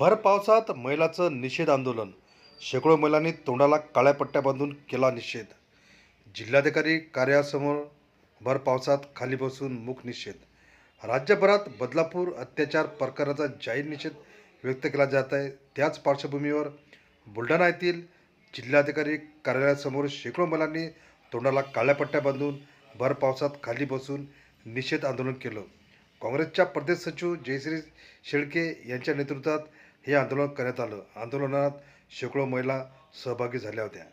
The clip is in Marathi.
भर पावसात महिलाचं निषेध आंदोलन. शेकडो महिलांनी तोंडाला काळ्या पट्ट्या बांधून केला निषेध. जिल्हाधिकारी कार्यासमोर भर पावसात खाली बसून मुख निषेध. राज्यभरात बदलापूर अत्याचार प्रकाराचा जाहीर निषेध व्यक्त केला जात आहे. त्याच पार्श्वभूमीवर बुलढाणा येथील जिल्हाधिकारी कार्यालयासमोर शेकडो महिलांनी तोंडाला काळ्या पट्ट्या बांधून भर पावसात खाली बसून निषेध आंदोलन केलं. काँग्रेसच्या प्रदेश सचिव जयश्री शेळके यांच्या नेतृत्वात हे आंदोलन करण्यात आलं. आंदोलनात शेकडो महिला सहभागी झाल्या होत्या.